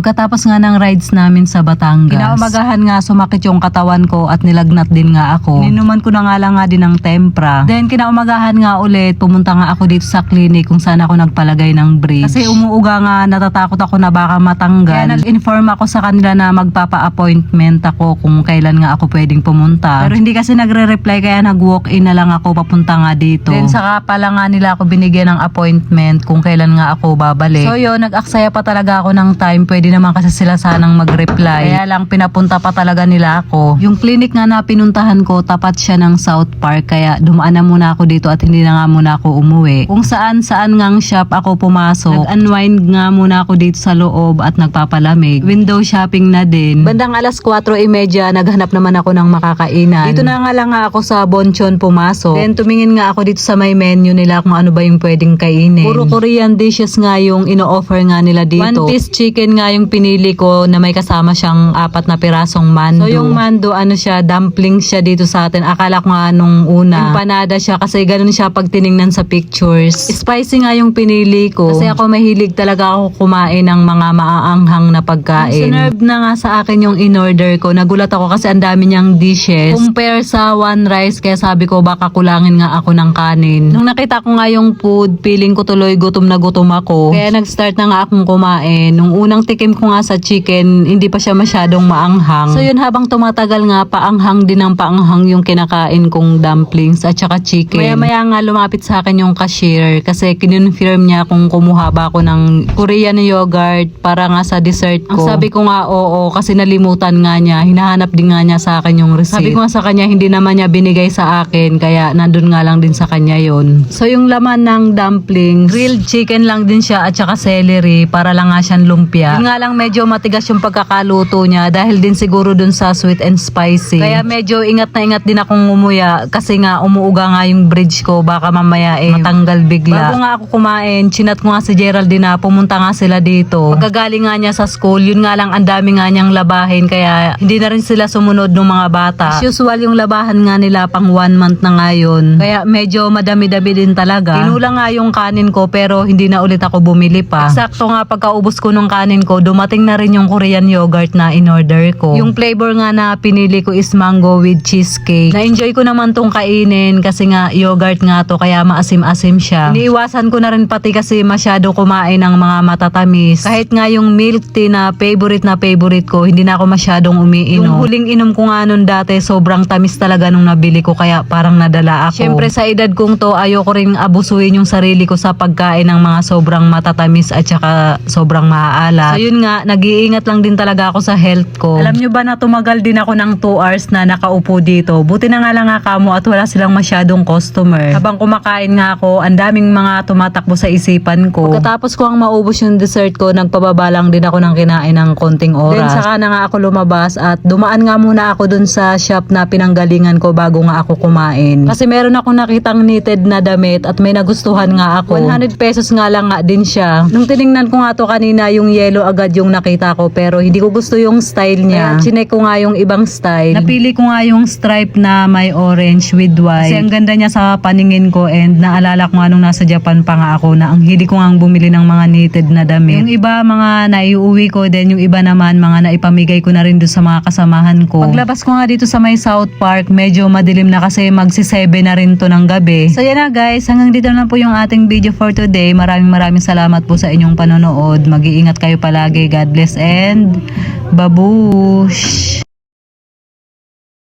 Pagkatapos nga ng rides namin sa Batangas, kinaumagahan nga sumakit yung katawan ko at nilagnat din nga ako. Ninuman ko na nga lang nga din ng tempra. Then kinaumagahan nga ulit, pumunta nga ako dito sa clinic kung saan ako nagpalagay ng bridge. Kasi umuuga nga, natatakot ako na baka matanggal. Kaya nag-inform ako sa kanila na magpapa-appointment ako kung kailan nga ako pwedeng pumunta. Pero hindi kasi nagre-reply kaya nag-walk-in na lang ako papunta nga dito. Then saka pala nga nila ako binigyan ng appointment kung kailan nga ako babalik. So yun, nag-aksaya pa talaga ako ng time. Pwede naman kasi sila sanang mag-reply. Kaya lang pinapunta pa talaga nila ako. Yung clinic nga na pinuntahan ko, tapat siya ng South Park. Kaya dumaan na muna ako dito at hindi na nga muna ako umuwi. Kung saan saan ngang shop ako pumasok, nag-unwind nga muna ako dito sa loob at nagpapalamig. Window shopping na din. Bandang alas 4.30, naghanap naman ako ng makakainan. Dito na nga lang nga ako sa Bonchon pumasok. Then tumingin nga ako dito sa may menu nila kung ano ba yung pwedeng kainin. Puro Korean dishes nga yung ino-offer nga nila dito. One piece chicken nga yung pinili ko na may kasama siyang apat na pirasong mando. So yung mando ano siya, dumpling siya dito sa atin. Akala ko nga nung una, empanada siya kasi ganun siya pag tiningnan sa pictures. Spicy nga yung pinili ko. Kasi ako mahilig talaga ako kumain ng mga maaanghang na pagkain. Sinerve na nga sa akin yung in-order ko. Nagulat ako kasi ang dami niyang dishes. Compare sa one rice kaya sabi ko baka kulangin nga ako ng kanin. Nung nakita ko nga yung food, feeling ko tuloy gutom na gutom ako. Kaya nag-start na nga akong kumain. Nung unang tikim ko nga sa chicken, hindi pa siya masyadong maanghang. So yun habang tumatagal nga, paanghang din ang paanghang yung kinakain kong dumplings at saka chicken. Maya maya nga lumapit sa akin yung cashier kasi kinonfirm niya kung kumuha ba ako ng Korean yogurt para nga sa dessert ko. Ang sabi ko nga oo kasi nalimutan nga niya. Hinahanap din nga niya sa akin yung receipt. Sabi ko nga sa kanya hindi naman niya binigay sa akin kaya nandun nga lang din sa kanya yon. So yung laman ng dumplings, grilled chicken lang din siya at saka celery para lang nga siyang lumpia. Yun nga lang medyo matigas yung pagkakaluto niya dahil din siguro dun sa sweet and spicy. Kaya medyo ingat na ingat din akong umuya kasi nga umuuga nga yung bridge ko baka mamaya eh matanggal bigla. Bago nga ako kumain, chinat ko nga si Geraldine na pumunta nga sila dito. Pagkagaling nga niya sa school, yun nga lang ang dami nga niyang labahin kaya hindi na rin sila sumunod ng mga bata. As usual yung labahan nga nila pang one month na ngayon. Kaya medyo madami-dami din talaga. Kinulang nga yung kanin ko pero hindi na ulit ako bumili pa. Eksakto nga pagkaubos ko ng kanin ko, dumating na rin yung Korean yogurt na in-order ko. Yung flavor nga na pinili ko is mango with cheesecake. Na-enjoy ko naman tong kainin kasi nga yogurt nga to kaya maasim-asim siya. Iniiwasan ko na rin pati kasi masyado kumain ng mga matatamis. Kahit nga yung milk tea na favorite na favorite ko, hindi na ako masyadong umiinom. Yung huling inom ko nga nun dati, sobrang tamis talaga nung nabili ko kaya parang nadala ako. Siyempre sa edad kong to, ayoko rin abusuin yung sarili ko sa pagkain ng mga sobrang matatamis at saka sobrang maaalat. So yun nga, nag-iingat lang din talaga ako sa health ko. Alam nyo ba na tumagal din ako ng 2 hours na nakaupo dito. Buti na nga lang nga kamo at wala silang masyadong customer. Habang kumakain nga ako, ang daming mga tumatakbo sa isipan ko. Pagkatapos ko ang maubos yung dessert ko, nagpababa lang din ako ng kinain ng konting oras. Then saka na nga ako lumabas at dumaan nga muna ako dun sa shop na pinanggalingan ko bago nga ako kumain. Kasi meron ako nakitang knitted na damit at may nagustuhan nga ako. 100 pesos nga lang nga din siya. Nung tiningnan ko nga to kanina, yung yellow agad yung nakita ko pero hindi ko gusto yung style niya. Kaya chinek ko nga yung ibang style. Napili ko nga yung stripe na may orange with white. Kasi ang ganda niya sa paningin ko and naalala ko nga nung nasa Japan pa nga ako na ang hili ko nga bumili ng mga knitted na damit. Yung iba mga naiuwi ko then yung iba naman mga naipamigay ko na rin doon sa mga kasamahan ko. Paglabas ko nga dito sa may South Park, medyo madilim na kasi magsi 7 na rin to ng gabi. So yan na guys, hanggang dito na po yung ating video for today. Maraming maraming salamat po sa inyong panonood. Mag-iingat kayo palagi. God bless and babush!